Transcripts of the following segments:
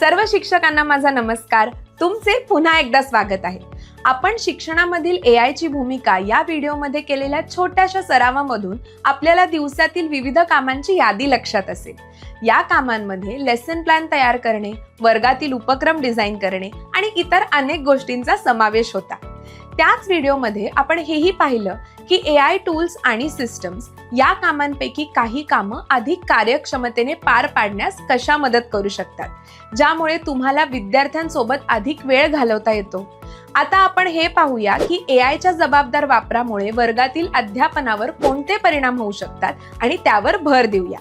सर्व शिक्षकांना माझा नमस्कार. तुमचे पुन्हा एकदा स्वागत आहे. आपण शिक्षणामधील ए आय ची भूमिका या व्हिडिओमध्ये केलेल्या छोट्याशा सरावामधून आपल्याला दिवसातील विविध कामांची यादी लक्षात असेल. या कामांमध्ये लेसन प्लॅन तयार करणे वर्गातील उपक्रम डिझाईन करणे आणि इतर अनेक गोष्टींचा समावेश होता. त्याच व्हिडिओमध्ये आपण हेही पाहिलं की ए आय टूल्स आणि सिस्टम्स या कामांपैकी काही कामं अधिक कार्यक्षमतेने पार पाडण्यास कशा मदत करू शकतात ज्यामुळे तुम्हाला विद्यार्थ्यांसोबत अधिक वेळ घालवता येतो. आता आपण हे पाहूया की ए आयच्या जबाबदार वापरामुळे वर्गातील अध्यापनावर कोणते परिणाम होऊ शकतात आणि त्यावर भर देऊया.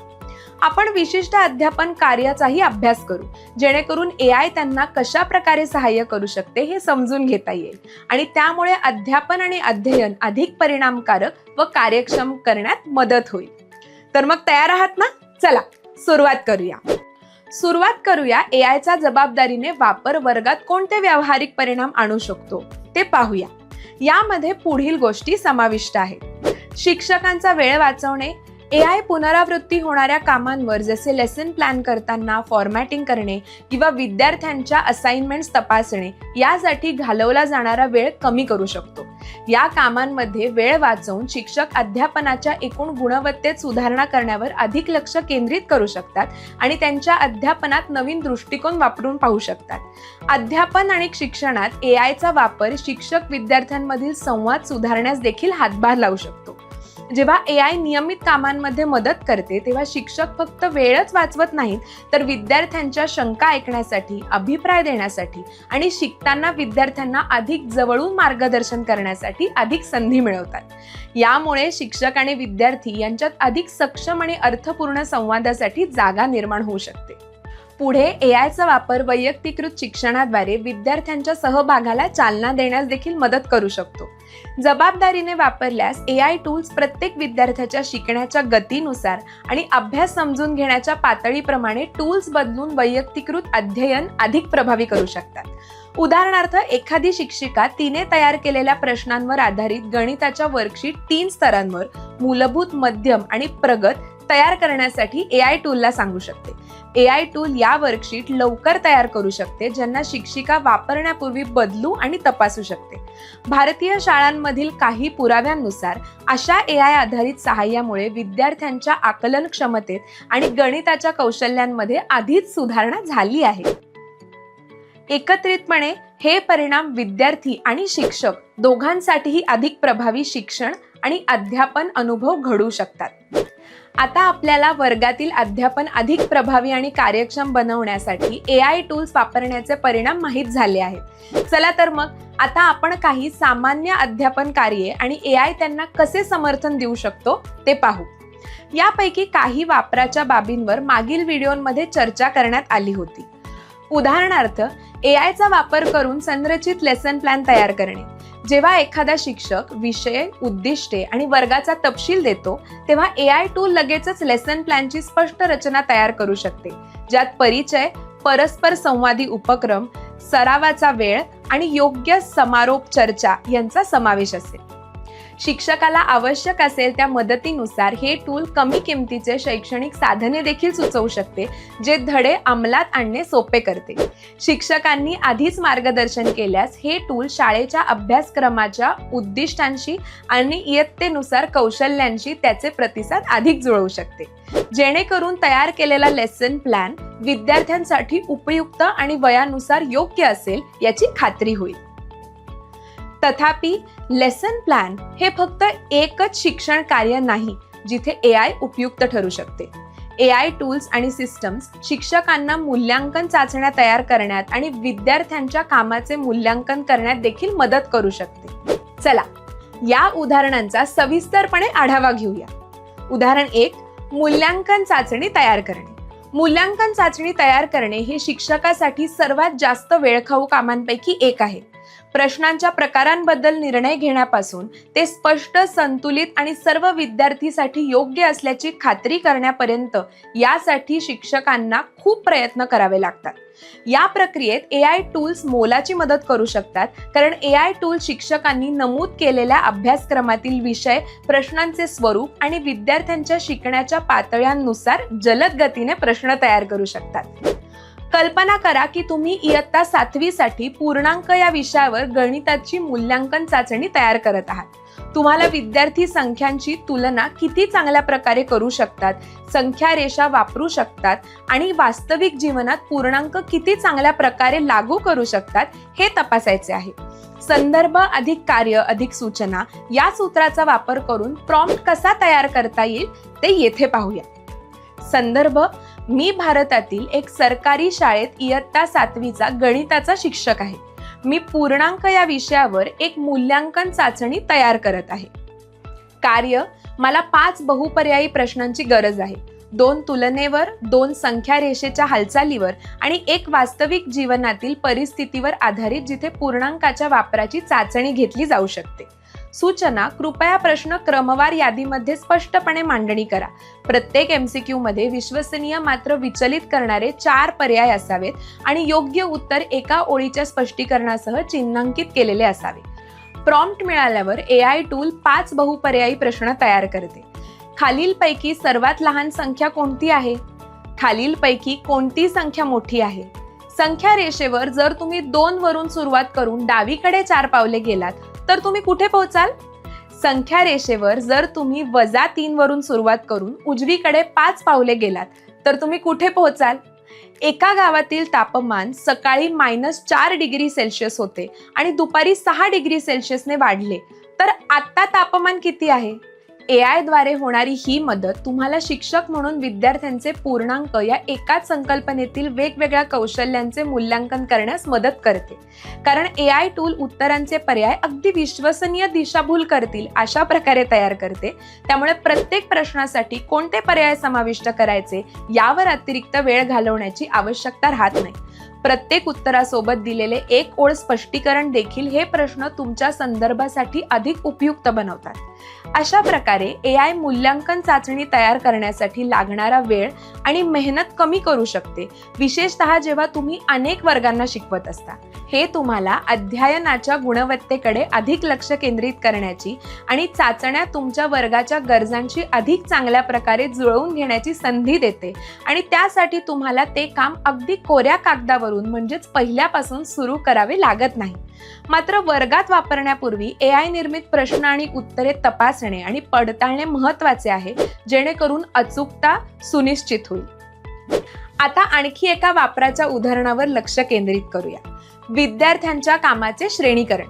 आपण विशिष्ट अध्यापन कार्याचाही अभ्यास करू. जेणेकरून ए आय त्यांना कशा प्रकारे सहाय्य करू शकते हे समजून घेता येईल. आणि त्यामुळे अध्यापन आणि अध्ययन अधिक परिणामकारक व कार्यक्षम करण्यात मदत होईल. तर मग तयार आहात ना? चला सुरुवात करूया. सुरुवात करूया ए आयचा जबाबदारीने वापर वर्गात कोणते व्यावहारिक परिणाम आणू शकतो ते पाहूया. यामध्ये पुढील गोष्टी समाविष्ट आहेत. शिक्षकांचा वेळ वाचवणे ए आय पुनरावृत्ती होणाऱ्या कामांवर जसे लेसन प्लॅन करताना फॉर्मॅटिंग करणे किंवा विद्यार्थ्यांच्या असाइनमेंट्स तपासणे यासाठी घालवला जाणारा वेळ कमी करू शकतो. या कामांमध्ये वेळ वाचवून शिक्षक अध्यापनाच्या एकूण गुणवत्तेत सुधारणा करण्यावर अधिक लक्ष केंद्रित करू शकतात आणि त्यांच्या अध्यापनात नवीन दृष्टिकोन वापरून पाहू शकतात. अध्यापन आणि शिक्षणात ए आयचा वापर शिक्षक विद्यार्थ्यांमधील संवाद सुधारण्यास देखील हातभार लावू शकतो. जेव्हा ए आय नियमित कामांमध्ये मदत करते तेव्हा शिक्षक फक्त वेळच वाचवत नाहीत तर विद्यार्थ्यांच्या शंका ऐकण्यासाठी अभिप्राय देण्यासाठी आणि शिकताना विद्यार्थ्यांना अधिक जवळून मार्गदर्शन करण्यासाठी अधिक संधी मिळवतात. यामुळे शिक्षक आणि विद्यार्थी यांच्यात अधिक सक्षम आणि अर्थपूर्ण संवादासाठी जागा निर्माण होऊ शकते. पुढे ए आयचा वापर वैयक्तिकृत शिक्षणाद्वारे विद्यार्थ्यांच्या सहभागाला चालना देण्यास देखील मदत करू शकतो. जबाबदारीने वापरल्यास ए आय टूल्स प्रत्येक विद्यार्थ्याच्या शिकण्याच्या गतीनुसार आणि अभ्यास समजून घेण्याच्या पातळीप्रमाणे टूल्स बदलून वैयक्तिकृत अध्ययन अधिक प्रभावी करू शकतात. उदाहरणार्थ एखादी शिक्षिका तिने तयार केलेल्या प्रश्नांवर आधारित गणिताच्या वर्कशीट तीन स्तरांवर मूलभूत मध्यम आणि प्रगत तयार करण्यासाठी ए आय टूलला सांगू शकते. ए आय टूल या वर्कशीट लवकर तयार करू शकते ज्यांना शिक्षिका वापरण्यापूर्वी बदलू आणि तपासू शकते. भारतीय शाळांमधील काही पुराव्यांनुसार अशा ए आय आधारित सहाय्यामुळे विद्यार्थ्यांच्या आकलन क्षमतेत आणि गणिताच्या कौशल्यांमध्ये आधीच सुधारणा झाली आहे. एकत्रितपणे हे परिणाम विद्यार्थी आणि शिक्षक दोघांसाठीही अधिक प्रभावी शिक्षण आणि अध्यापन अनुभव घडू शकतात. आता आपल्याला वर्गातील अध्यापन अधिक प्रभावी आणि कार्यक्षम बनवण्यासाठी ए आय टूल्स वापरण्याचे परिणाम माहीत झाले आहेत. चला तर मग आता आपण काही सामान्य अध्यापन कार्ये आणि ए आय त्यांना कसे समर्थन देऊ शकतो ते पाहू. यापैकी काही वापराच्या बाबींवर मागील व्हिडिओमध्ये चर्चा करण्यात आली होती. उदाहरणार्थ ए आयचा वापर करून संरचित लेसन प्लॅन तयार करणे. जेव्हा एखादा शिक्षक विषय उद्दिष्टे आणि वर्गाचा तपशील देतो तेव्हा ए आय टूल लगेचच लेसन प्लॅनची स्पष्ट रचना तयार करू शकते. ज्यात परिचय परस्पर संवादी उपक्रम सरावाचा वेळ आणि योग्य समारोप चर्चा यांचा समावेश असेल. शिक्षकाला आवश्यक असेल त्या मदतीनुसार हे टूल कमी किमतीचे शैक्षणिक साधने देखील सुचवू शकते जे धडे अंमलात आणणे सोपे करते. शिक्षकांनी आधीच मार्गदर्शन केल्यास हे टूल शाळेच्या अभ्यासक्रमाच्या उद्दिष्टांशी आणि इयत्तेनुसार कौशल्यांशी त्याचे प्रतिसाद अधिक जुळवू शकते. जेणेकरून तयार केलेला लेसन प्लॅन विद्यार्थ्यांसाठी उपयुक्त आणि वयानुसार योग्य असेल याची खात्री होईल. तथापि लेसन प्लॅन हे फक्त एकच शिक्षण कार्य नाही जिथे ए आय उपयुक्त ठरू शकते. ए आय टूल्स आणि सिस्टम्स शिक्षकांना मूल्यांकन चाचण्या तयार करण्यात आणि विद्यार्थ्यांच्या कामाचे मूल्यांकन करण्यात देखील मदत करू शकते. चला या उदाहरणांचा सविस्तरपणे आढावा घेऊया. उदाहरण एक मूल्यांकन चाचणी तयार करणे. मूल्यांकन चाचणी तयार करणे हे शिक्षकासाठी सर्वात जास्त वेळखाऊ कामांपैकी एक आहे. प्रश्नांच्या प्रकारांबद्दल निर्णय घेण्यापासून ते स्पष्ट संतुलित आणि सर्व विद्यार्थीसाठी योग्य असल्याची खात्री करण्यापर्यंत यासाठी शिक्षकांना खूप प्रयत्न करावे लागतात. या प्रक्रियेत ए आय टूल्स मोलाची मदत करू शकतात कारण ए आय टूल शिक्षकांनी नमूद केलेल्या अभ्यासक्रमातील विषय प्रश्नांचे स्वरूप आणि विद्यार्थ्यांच्या शिकण्याच्या पातळ्यांनुसार जलद गतीने प्रश्न तयार करू शकतात. कल्पना करा की तुम्ही इयत्ता सातवीसाठी पूर्णांक या विषयावर गणिताची मूल्यांकन चाचणी तयार करत आहात. तुम्हाला विद्यार्थी संख्यांची तुलना किती चांगल्या प्रकारे करू शकतात संख्या रेषा वापरू शकतात आणि वास्तविक जीवनात पूर्णांक किती चांगल्या प्रकारे लागू करू शकतात हे तपासायचे आहे. संदर्भ अधिक कार्य अधिक सूचना या सूत्राचा वापर करून प्रॉम्प्ट कसा तयार करता येईल ते येथे पाहूया. संदर्भ मी भारतातील एक सरकारी शाळेत इयत्ता सातवीचा गणिताचा शिक्षक आहे. मी पूर्णांक या विषयावर एक मूल्यांकन चाचणी तयार करत आहे. कार्य मला पाच बहुपर्यायी प्रश्नांची गरज आहे. दोन तुलनेवर दोन संख्या रेषेच्या हालचालीवर आणि एक वास्तविक जीवनातील परिस्थितीवर आधारित जिथे पूर्णांकाच्या वापराची चाचणी घेतली जाऊ शकते. सूचना कृपया प्रश्न क्रमवार यादीमध्ये स्पष्टपणे मांडणी करा. प्रत्येक एमसीक्यू मध्ये विश्वसनीय मात्र विचलित करणारे चार पर्याय असावेत आणि योग्य उत्तर एका ओळीच्या स्पष्टीकरणासह चिन्हांकित केलेले असावे. प्रॉम्प्ट मिळाल्यावर ए आय टूल पाच बहुपर्यायी प्रश्न तयार करते. खालीलपैकी सर्वात लहान संख्या कोणती आहे? खालीलपैकी कोणती संख्या मोठी आहे? संख्या रेषेवर जर तुम्ही दोन वरून सुरुवात करून डावीकडे चार पावले गेलात तर तुम्ही कुठे पोहोचाल? संख्या रेषेवर जर तुम्ही वजा तीन वरून सुरुवात करून उजवीकडे पाच पावले गेलात तर तुम्ही कुठे पोहोचाल? एका गावातील तापमान सकाळी मायनस चार डिग्री सेल्सिअस होते आणि दुपारी सहा डिग्री सेल्सिअसने वाढले. तर आत्ता तापमान किती आहे? ए द्वारे होणारी ही मदत तुम्हाला शिक्षक म्हणून विद्यार्थ्यांचे पूर्णांक या एकाच संकल्पनेतील वेगवेगळ्या कौशल्यांचे मूल्यांकन करण्यास मदत करते. कारण ए आय टूल उत्तरांचे पर्याय अगदी विश्वसनीय दिशाभूल करतील अशा प्रकारे तयार करते. त्यामुळे प्रत्येक प्रश्नासाठी कोणते पर्याय समाविष्ट करायचे यावर अतिरिक्त वेळ घालवण्याची आवश्यकता राहत नाही. प्रत्येक उत्तरासोबत दिलेले एक ओळ स्पष्टीकरण देखील हे प्रश्न तुमच्या संदर्भासाठी अधिक उपयुक्त बनवतात. अशा प्रकारे ए आय मूल्यांकन चाचणी तयार करण्यासाठी लागणारा वेळ आणि मेहनत कमी करू शकते. विशेषतः जेव्हा तुम्ही अनेक वर्गांना शिकवत असता. हे तुम्हाला अध्ययनाच्या गुणवत्तेकडे अधिक लक्ष केंद्रित करण्याची आणि चाचण्या तुमच्या वर्गाच्या गरजांची अधिक चांगल्या प्रकारे जुळवून घेण्याची संधी देते. आणि त्यासाठी तुम्हाला ते काम अगदी कोऱ्या कागदावरून म्हणजेच पहिल्यापासून सुरू करावे लागत नाही. मात्र वर्गात वापरण्यापूर्वी ए आय निर्मित प्रश्न आणि उत्तरे तपासणे आणि पडताळणे महत्त्वाचे आहे जेणेकरून अचूकता सुनिश्चित होईल. आता आणखी एका वापराच्या उदाहरणावर लक्ष केंद्रित करूया. विद्यार्थ्यांच्या कामाचे श्रेणीकरण.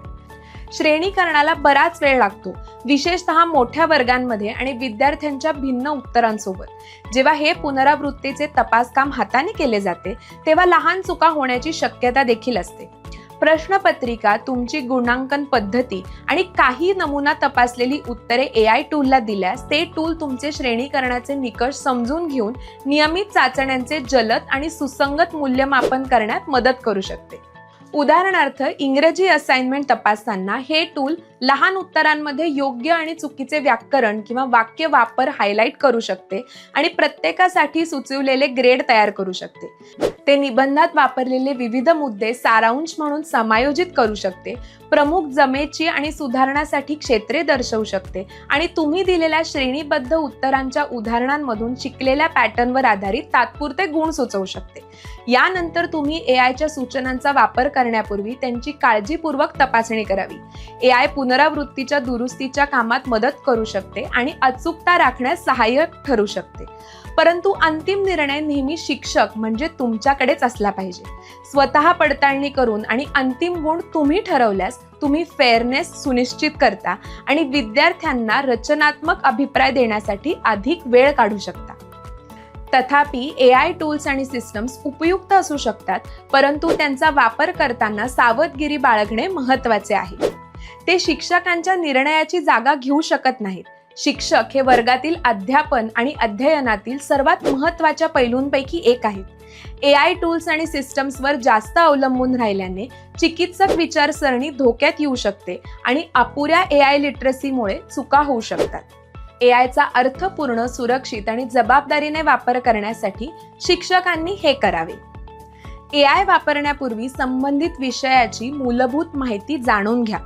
श्रेणीकरणाला बराच वेळ लागतो विशेषतः मोठ्या वर्गांमध्ये आणि विद्यार्थ्यांच्या भिन्न उत्तरांसोबत. जेव्हा हे पुनरावृत्तीचे तपासकाम हाताने केले जाते तेव्हा लहान चुका होण्याची शक्यता देखील असते. प्रश्नपत्रिका तुमची गुणांकन पद्धती आणि काही नमुना तपासलेली उत्तरे ए आय टूलला दिल्यास ते टूल तुमचे श्रेणीकरणाचे निकष समजून घेऊन नियमित चाचण्यांचे जलद आणि सुसंगत मूल्यमापन करण्यात मदत करू शकते. उदाहरणार्थ इंग्रजी असाइनमेंट तपासताना हे टूल लहान उत्तरांमध्ये योग्य आणि चुकीचे व्याकरण किंवा वाक्य वापर हायलाईट करू शकते आणि प्रत्येकासाठी सुचवलेले ग्रेड तयार करू शकते. ते निबंधात वापरलेले विविध मुद्दे सारांश म्हणून समायोजित करू शकते. प्रमुख जमेची आणि सुधारणासाठी क्षेत्रे दर्शवू शकते आणि तुम्ही दिलेल्या श्रेणीबद्ध उत्तरांच्या उदाहरणांमधून शिकलेल्या पॅटर्नवर आधारित तात्पुरते गुण सुचवू शकते. यानंतर तुम्ही ए आयच्या सूचनांचा वापर करण्यापूर्वी त्यांची काळजीपूर्वक तपासणी करावी. ए आय पुनरावृत्तीच्या दुरुस्तीच्या कामात मदत करू शकते आणि अचूकता राखण्यास सहाय्यक ठरू शकते. परंतु अंतिम निर्णय नेहमी शिक्षक म्हणजे तुमच्याकडेच असला पाहिजे. स्वतः पडताळणी करून आणि अंतिम गुण तुम्ही ठरवल्यास तुम्ही फेअरनेस सुनिश्चित करता आणि विद्यार्थ्यांना रचनात्मक अभिप्राय देण्यासाठी अधिक वेळ काढू शकता. तथापि ए आय टूल्स आणि सिस्टम्स उपयुक्त असू शकतात परंतु त्यांचा वापर करताना सावधगिरी बाळगणे महत्त्वाचे आहे. ते शिक्षकांच्या निर्णयाची जागा घेऊ शकत नाहीत. शिक्षक हे वर्गातील अध्यापन आणि अध्ययनातील सर्वात महत्त्वाच्या पैलूंपैकी एक आहेत. ए आय टूल्स आणि सिस्टम्सवर जास्त अवलंबून राहिल्याने चिकित्सक विचारसरणी धोक्यात येऊ शकते आणि अपुऱ्या ए आय लिटरसीमुळे चुका होऊ शकतात. ए आयचा अर्थपूर्ण सुरक्षित आणि जबाबदारीने वापर करण्यासाठी शिक्षकांनी हे करावे. ए आय वापरण्यापूर्वी संबंधित विषयाची मूलभूत माहिती जाणून घ्या.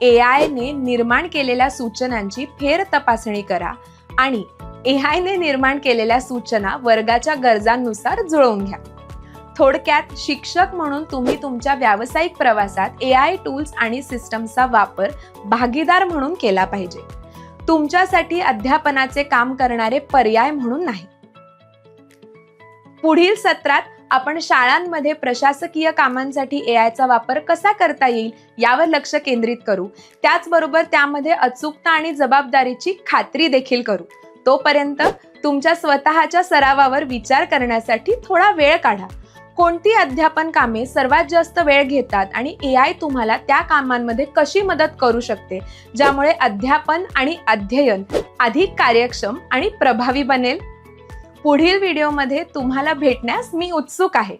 ए आयने निर्माण केलेल्या सूचनांची फेर तपासणी करा आणि ए आयने निर्माण केलेल्या सूचना वर्गाच्या गरजांनुसार जुळवून घ्या. थोडक्यात शिक्षक म्हणून तुम्ही तुमच्या व्यावसायिक प्रवासात ए आय टूल्स आणि सिस्टमचा वापर भागीदार म्हणून केला पाहिजे. तुमच्यासाठी अध्यापनाचे काम करणारे पर्याय म्हणून नाही. पुढील सत्रात आपण शाळांमध्ये प्रशासकीय कामांसाठी ए आयचा वापर कसा करता येईल यावर लक्ष केंद्रित करू. त्याचबरोबर त्यामध्ये अचूकता आणि जबाबदारीची खात्री देखील करू. तोपर्यंत तुमच्या स्वतःच्या सरावावर विचार करण्यासाठी थोडा वेळ काढा. कोणती अध्यापन कामे सर्वात जास्त वेळ घेतात आणि ए आय तुम्हाला त्या कामांमध्ये कशी मदत करू शकते ज्यामुळे अध्यापन आणि अध्ययन अधिक कार्यक्षम आणि प्रभावी बनेल? पुढील व्हिडिओमध्ये तुम्हाला भेटण्यास मी उत्सुक आहे.